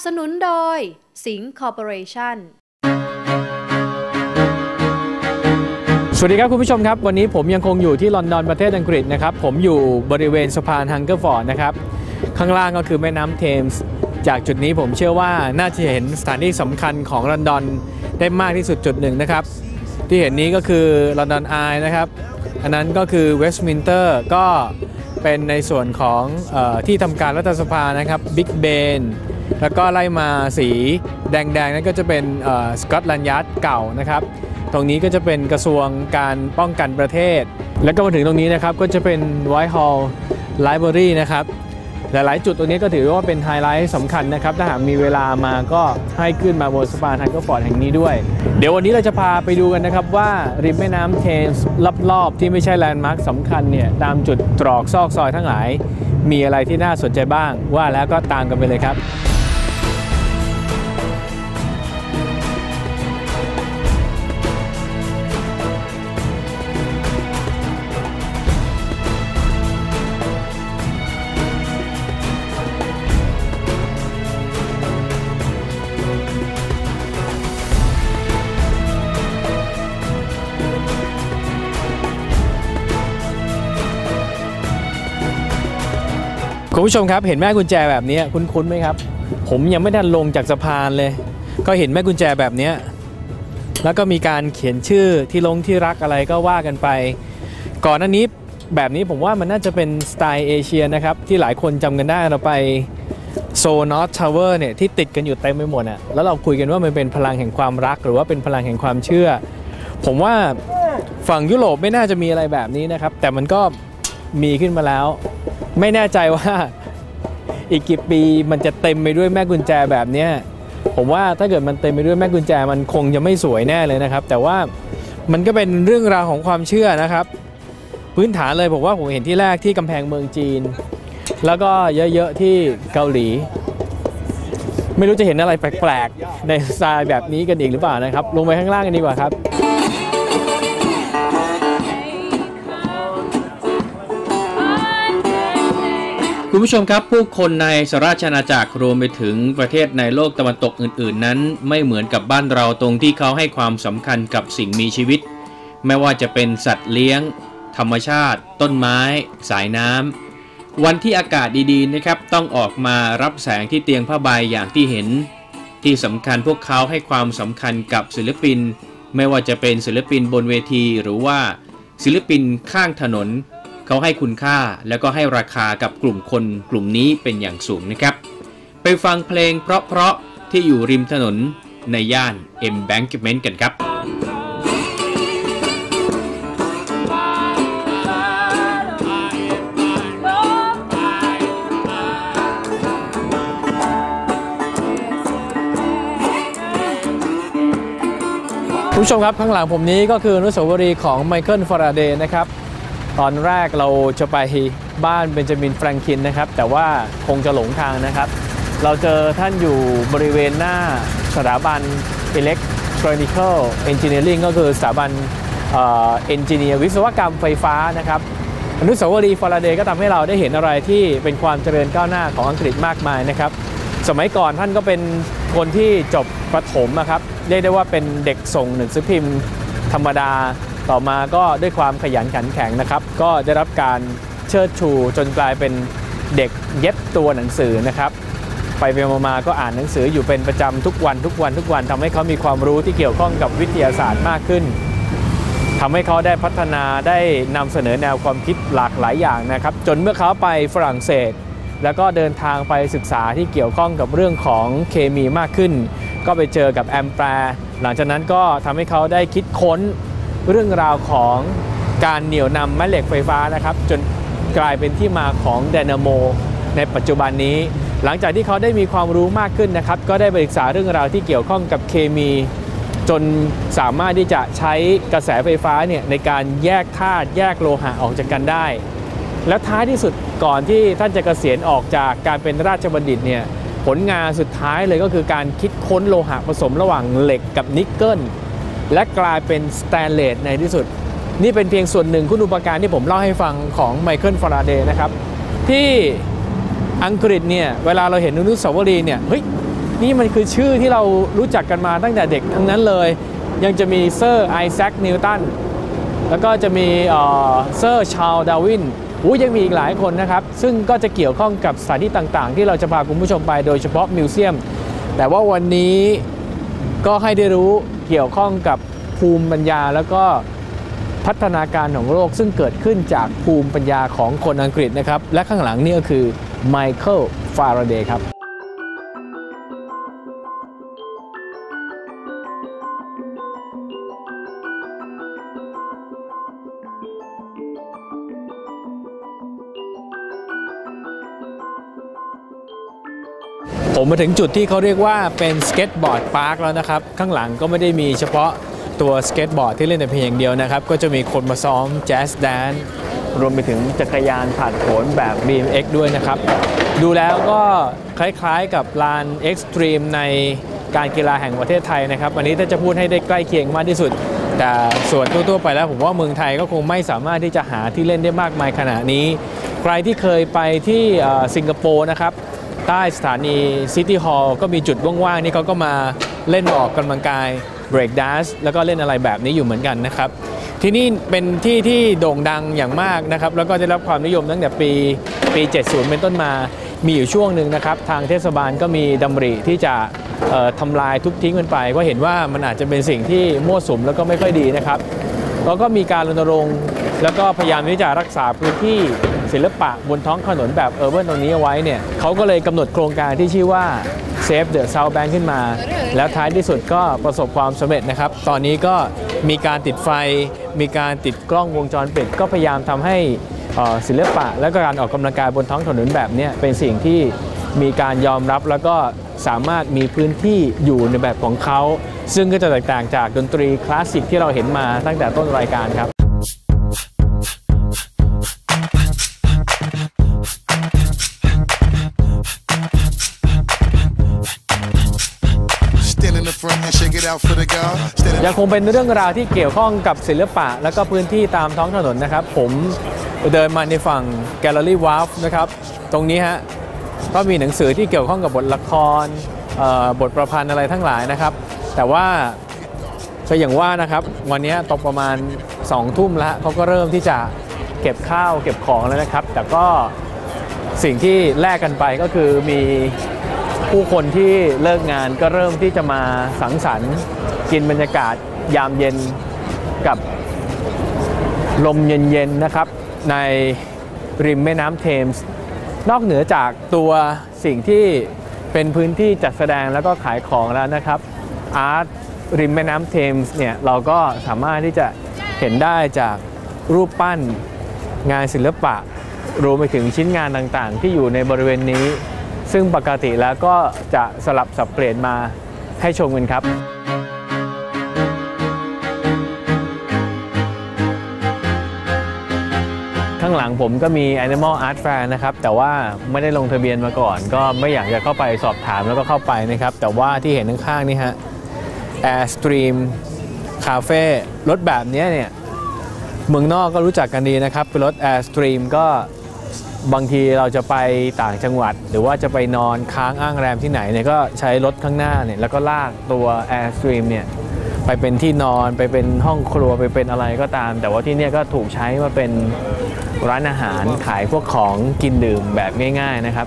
สนับสนุนโดย สิงห์คอร์ปอเรชั่นสวัสดีครับคุณผู้ชมครับ วันนี้ผมยังคงอยู่ที่ลอนดอนประเทศอังกฤษนะครับ ผมอยู่บริเวณสะพานฮังเกอร์ฟอร์ดนะครับ ข้างล่างก็คือแม่น้ำเทมส์จากจุดนี้ผมเชื่อว่าน่าจะเห็นสถานที่สำคัญของลอนดอนได้มากที่สุดจุดหนึ่งนะครับ ที่เห็นนี้ก็คือลอนดอนไอนะครับ อันนั้นก็คือเวสต์มินเตอร์ก็เป็นในส่วนของออที่ทำการรัฐสภานะครับบิ๊กเบน แล้วก็ไล่มาสีแดงๆนั่นก็จะเป็นสกอตแลนด์ยาร์ดเก่านะครับ ตรงนี้ก็จะเป็นกระทรวงการป้องกันประเทศ แล้วก็มาถึงตรงนี้นะครับก็จะเป็นไวท์ฮอลล์ไลบรารีนะครับหลายๆจุดตรงนี้ก็ถือว่าเป็นไฮไลท์สำคัญนะครับ ถ้าหากมีเวลามาก็ให้ขึ้นมาบนสะพานฮันเกอร์ฟอร์ดแห่งนี้ด้วย เดี๋ยววันนี้เราจะพาไปดูกันนะครับว่าริมแม่น้ำเทมส์รอบๆ ที่ไม่ใช่แลนด์มาร์คสำคัญเนี่ย ตามจุดตรอกซอกซอยทั้งหลาย มีอะไรที่น่าสนใจบ้างว่าแล้วก็ตามกันไปเลยครับ คุณผู้ชมครับ เห็นแม่กุญแจแบบนี้คุ้นๆไหมครับ ผมยังไม่ทันลงจากสะพานเลย ก็เห็นแม่กุญแจแบบนี้แล้วก็มีการเขียนชื่อที่ลงที่รักอะไรก็ว่ากันไป ก่อนหน้านี้แบบนี้ผมว่ามันน่าจะเป็นสไตล์เอเชียนะครับ ที่หลายคนจำกันได้เราไปโซนอตทาวเวอร์เนี่ยที่ติดกันอยู่เต็มไปหมดอะแล้วเราคุยกันว่ามันเป็นพลังแห่งความรัก หรือว่าเป็นพลังแห่งความเชื่อ ผมว่าฝั่งยุโรปไม่น่าจะมีอะไรแบบนี้นะครับ แต่มันก็มีขึ้นมาแล้ว ไม่แน่ใจว่า อีกกี่ปีมันจะเต็มไปด้วยแม่กุญแจแบบเนี้ยผมว่าถ้าเกิดมันเต็มไปด้วยแม่กุญแจมันคงจะไม่สวยแน่เลยนะครับ แต่ว่ามันก็เป็นเรื่องราวของความเชื่อนะครับ พื้นฐานเลยผมว่าผมเห็นที่แรกที่กำแพงเมืองจีน แล้วก็เยอะๆที่เกาหลี ไม่รู้จะเห็นอะไรแปลกๆ ในสไตล์แบบนี้กันอีกหรือเปล่านะครับ ลงไปข้างล่างกันดีกว่าครับ คุณผู้ชมครับผู้คนในสหราชอาณาจักรรวมไปถึงประเทศในโลกตะวันตกอื่น ๆ นั้น ไม่เหมือนกับบ้านเราตรงที่เขาให้ความสำคัญกับสิ่งมีชีวิต ไม่ว่าจะเป็นสัตว์เลี้ยง ธรรมชาติ ต้นไม้ สายน้ำวันที่อากาศดีๆนะครับ ต้องออกมารับแสงที่เตียงผ้าใบอย่างที่เห็น ที่สำคัญพวกเขาให้ความสำคัญกับศิลปิน ไม่ว่าจะเป็นศิลปินบนเวทีหรือว่า ศิลปินข้างถนน เขาให้คุณค่าแล้วก็ให้ราคากับกลุ่มคนกลุ่มนี้เป็นอย่างสูงนะครับ ไปฟังเพลงเพราะๆที่อยู่ริมถนนในย่าน Embankment กันครับคุณผู้ชมครับข้างหลังผมนี้ก็คืออนุสาวรีย์ของไมเคิลฟาราเดย์นะครับ ตอนแรกเราจะไปบ้านเบนจามินแฟรงคินนะครับ แต่ว่าคงจะหลงทางนะครับ เราเจอท่านอยู่บริเวณหน้าสถาบัน Electronical Engineering ก็คือสถาบันเอนจิเนียร์วิศวกรรมไฟฟ้านะครับอนุสาวรีย์ฟาราเดย์ก็ทำให้เราได้เห็นอะไรที่เป็นความเจริญก้าวหน้าของอังกฤษมากมายนะครับ สมัยก่อนท่านก็เป็นคนที่จบประถมนะครับเรียกได้ว่าเป็นเด็กส่งหนังสือพิมพ์ธรรมดา ต่อมาก็ด้วยความขยันขันแข็งนะครับ ก็ได้รับการเชิดชูจนกลายเป็นเด็กเย็บตัวหนังสือนะครับไปไปมาก็อ่านหนังสืออยู่เป็นประจำทุกวันทุกวันทุกวันทำให้เขามีความรู้ที่เกี่ยวข้องกับวิทยาศาสตร์มากขึ้นทำให้เขาได้พัฒนาได้นำเสนอแนวความคิดหลากหลายอย่างนะครับ จนเมื่อเขาไปฝรั่งเศส แล้วก็เดินทางไปศึกษาที่เกี่ยวข้องกับเรื่องของเคมีมากขึ้น ก็ไปเจอกับแอมแปร์หลังจากนั้นก็ทำให้เขาได้คิดค้น เรื่องราวของการเหนี่ยวนำแม่เหล็กไฟฟ้านะครับ จนกลายเป็นที่มาของไดนาโมในปัจจุบันนี้ หลังจากที่เขาได้มีความรู้มากขึ้นนะครับ ก็ได้ไปศึกษาเรื่องราวที่เกี่ยวข้องกับเคมี จนสามารถที่จะใช้กระแสไฟฟ้าเนี่ยในการแยกธาตุแยกโลหะออกจากกันได้ และท้ายที่สุดก่อนที่ท่านจะเกษียณออกจากการเป็นราชบัณฑิตเนี่ยผลงานสุดท้ายเลยก็คือการคิดค้นโลหะผสมระหว่างเหล็กกับนิกเกิล และกลายเป็นสแตนเลสในที่สุด นี่เป็นเพียงส่วนหนึ่งคุณอุปการที่ผมเล่าให้ฟังของไมเคิลฟาราเดย์นะครับ ที่อังกฤษเนี่ย เวลาเราเห็นอนุสาวรีย์เนี่ย เฮ้ย นี่มันคือชื่อที่เรารู้จักกันมาตั้งแต่เด็กทั้งนั้นเลย ยังจะมีเซอร์ไอแซคนิวตันแล้วก็จะมีเอ่อเซอร์ชาลดาวินอู้ยังมีอีกหลายคนนะครับ ซึ่งก็จะเกี่ยวข้องกับสถานที่ต่างๆ ที่เราจะพาคุณผู้ชมไปโดยเฉพาะมิวเซียม แต่ว่าวันนี้ ก็ให้ได้รู้เกี่ยวข้องกับภูมิปัญญาแล้วก็พัฒนาการของโลกซึ่งเกิดขึ้นจากภูมิปัญญาของคนอังกฤษนะครับ และข้างหลังนี่ก็คือไมเคิลฟาราเดย์ครับ มาถึงจุดที่เขาเรียกว่าเป็นสเก็ตบอร์ดพาร์คแล้วนะครับ ข้างหลังก็ไม่ได้มีเฉพาะตัวสเก็ตบอร์ดที่เล่นแต่เพียงอย่างเดียวนะครับ ก็จะมีคนมาซ้อมแจ๊สแดนรวมไปถึงจักรยานผ่านโขนแบบ BMX ด้วยนะครับ ดูแล้วก็คล้ายๆกับลาน Extreme ในการกีฬาแห่งประเทศไทยนะครับ อันนี้ถ้าจะพูดให้ได้ใกล้เคียงมากที่สุด แต่ส่วนทั่วๆไปแล้วผมว่าเมืองไทยก็คงไม่สามารถที่จะหาที่เล่นได้มากมายขนาดนี้ ใครที่เคยไปที่สิงคโปร์นะครับ ใต้สถานีซิตี้ฮอลล์ก็มีจุดว่างๆ นี่เขาก็มาเล่นออกกำลังกาย break dance แล้วก็เล่นอะไรแบบนี้อยู่เหมือนกันนะครับ ที่นี่เป็นที่ที่โด่งดังอย่างมากนะครับ แล้วก็ได้รับความนิยมตั้งแต่ปีปี 70 เป็นต้นมามีอยู่ช่วงหนึ่งนะครับ ทางเทศบาลก็มีดำริที่จะทำลายทุบทิ้งมันไปก็เห็นว่ามันอาจจะเป็นสิ่งที่มั่วสุมแล้วก็ไม่ค่อยดีนะครับแล้วก็มีการรณรงค์แล้วก็พยายามที่จะรักษาพื้นที่ ศิลปะบนท้องถนนแบบเออร์เบิร์นตรงนี้เอาไว้เนี่ยเขาก็เลยกำหนดโครงการที่ชื่อว่า Save the South Bank ขึ้นมา แล้วท้ายที่สุดก็ประสบความสำเร็จนะครับ ตอนนี้ก็มีการติดไฟ มีการติดกล้องวงจรปิด ก็พยายามทำให้ศิลปะ และกการออกกำลังกายบนท้องถนนแบบนี้เป็นสิ่งที่มีการยอมรับแล้วก็สามารถมีพื้นที่อยู่ในแบบของเขา ซึ่งก็จะแตกต่างจากดนตรีคลาสสิกที่เราเห็นมาตั้งแต่ต้นรายการครับ ยังคงเป็นเรื่องราวที่เกี่ยวข้องกับศิลปะ และก็พื้นที่ตามท้องถนนนะครับ ผมเดินมาในฝั่งแกลเลอรี่วาฟนะครับ ตรงนี้ฮะก็มีหนังสือที่เกี่ยวข้องกับบทละครเอ่อบทประพันธ์อะไรทั้งหลายนะครับ แต่ว่าก็อย่างว่านะครับ วันนี้ตกประมาณ2องทุ่มแล้วเขาก็เริ่มที่จะเก็บข้าวเก็บของแล้วนะครับ แต่ก็สิ่งที่แลกกันไปก็คือมี ผู้คนที่เลิกงานก็เริ่มที่จะมาสังสรรค์กินบรรยากาศยามเย็นกับลมเย็นๆนะครับ ในริมแม่น้ำเทมส์นอกเหนือจากตัวสิ่งที่เป็นพื้นที่จัดแสดงแล้วก็ขายของแล้วนะครับอาร์ตริมแม่น้ำเทมส์เนี่ยเราก็สามารถที่จะเห็นได้จากรูปปั้นงานศิลปะ รวมไปถึงชิ้นงานต่างๆ ที่อยู่ในบริเวณนี้ ซึ่งปกติแล้วก็จะสลับสับเปลี่ยนมาให้ชมกันครับข้างหลังผมก็มี Animal Art Fair นะครับ แต่ว่าไม่ได้ลงทะเบียนมาก่อน ก็ไม่อยากจะเข้าไปสอบถามแล้วก็เข้าไปนะครับ แต่ว่าที่เห็นข้างๆนี่ฮะ Airstream Cafe รถแบบนี้เนี่ย เมืองนอกก็รู้จักกันดีนะครับ เป็นรถ Airstream ก็ บางทีเราจะไปต่างจังหวัด หรือว่าจะไปนอนค้างอ้างแรมที่ไหนเนี่ยก็ใช้รถข้างหน้าเนี่ยแล้วก็ลากตัว Airstream เนี่ยไปเป็นที่นอนไปเป็นห้องครัวไปเป็นอะไรก็ตาม แต่ว่าที่นี่ก็ถูกใช้มาเป็นร้านอาหารขายพวกของกินดื่มแบบง่าย ๆนะครับ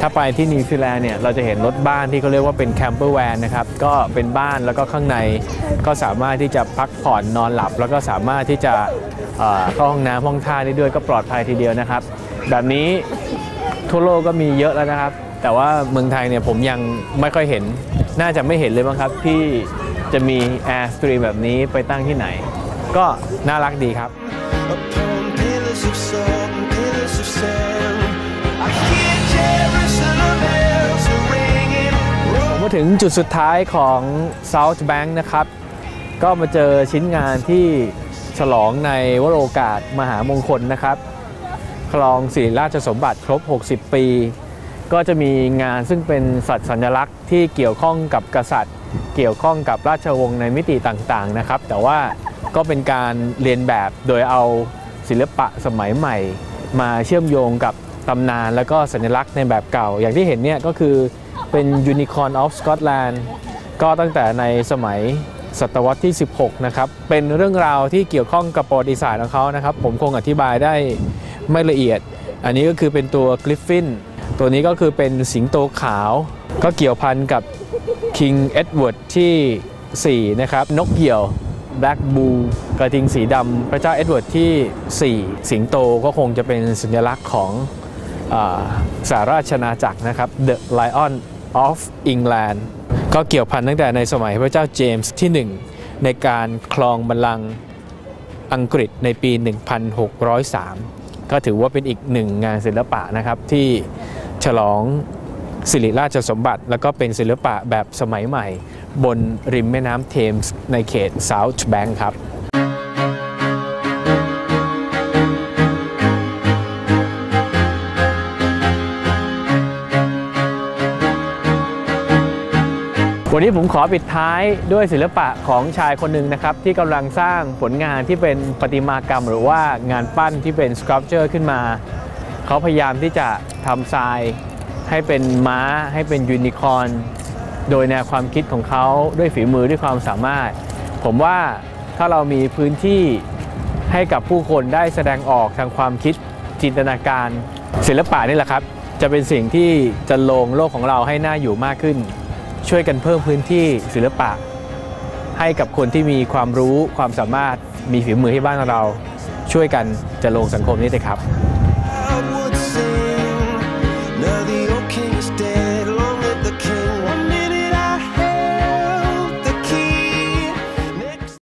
ถ้าไปที่นิวซีแลนด์เนี่ยเราจะเห็นรถบ้านที่เขาเรียกว่าเป็นแคมเปอร์แวนนะครับก็เป็นบ้านแล้วก็ข้างในก็สามารถที่จะพักผ่อนนอนหลับ แล้วก็สามารถที่จะเอ่อเข้าห้องน้ำห้องท่าได้ด้วยก็ปลอดภัยทีเดียวนะครับ แบบนี้ทั่วโลกก็มีเยอะแล้วนะครับ แต่ว่าเมืองไทยเนี่ยผมยังไม่ค่อยเห็น น่าจะไม่เห็นเลยมั้งครับที่จะมี Airstream แบบนี้ไปตั้งที่ไหน ก็น่ารักดีครับ upon pillars of salt and pillars of sand. I hear Jerusalem bells are ringing. มาถึงจุดสุดท้ายของ South Bank นะครับ ก็มาเจอชิ้นงานที่ฉลองในวโรกาสมหามงคลนะครับ คลองศิริราชสมบัติครบ 60 ปี ก็จะมีงานซึ่งเป็นสัตว์สัญลักษณ์ที่เกี่ยวข้องกับกษัตริย์ เกี่ยวข้องกับราชวงศ์ในมิติต่างๆนะครับ แต่ว่าก็เป็นการเรียนแบบโดยเอาศิลปะสมัยใหม่ มาเชื่อมโยงกับตำนานแล้วก็สัญลักษณ์ในแบบเก่า อย่างที่เห็นเนี่ยก็คือเป็น Unicorn of Scotland ก็ตั้งแต่ในสมัยศตวรรษที่ 16 นะครับ เป็นเรื่องราวที่เกี่ยวข้องกับประวัติศาสตร์ของเขานะครับ ผมคงอธิบายได้ ไม่ละเอียด อันนี้ก็คือเป็นตัวกริฟฟินตัวนี้ก็คือเป็นสิงโตขาว ก็เกี่ยวพันกับ King Edward ที่ 4 นะครับ นกเหยี่ยว Black Bull กระทิงสีดำพระเจ้าเอ็ดเวิร์ดที่ 4 สิงโตก็คงจะเป็นสัญลักษณ์ของอาสหราชอาจักรนะครับ The Lion of England ก็เกี่ยวพันตั้งแต่ในสมัยพระเจ้าเจมส์ที่ 1 ในการครองบัลลังก์อังกฤษในปี 1603 ก็ถือว่าเป็นอีกหนึ่งงานศิลปะนะครับที่ฉลองสิริราชสมบัติ แล้วก็เป็นศิลปะแบบสมัยใหม่ บนริมแม่น้ำเทมส์ในเขต South Bank ครับ วันนี้ผมขอปิดท้ายด้วยศิลปะของชายคนหนึ่งนะครับ ที่กำลังสร้างผลงานที่เป็นประติมากรรม หรือว่างานปั้นที่เป็นสครับเจอร์ขึ้นมา เขาพยายามที่จะทำทรายให้เป็นม้า ให้เป็นยูนิคอร์นโดยแนวความคิดของเขาด้วยฝีมือด้วยความสามารถ ผมว่าถ้าเรามีพื้นที่ให้กับผู้คนได้แสดงออกทางความคิดจินตนาการ ศิลปะนี่แหละครับ จะเป็นสิ่งที่จะลงโลกของเราให้น่าอยู่มากขึ้น ช่วยกันเพิ่มพื้นที่ศิลปะ ให้กับคนที่มีความรู้ความสามารถมีฝีมือที่บ้านเรา ช่วยกันจะลงสังคมนี้เลยครับ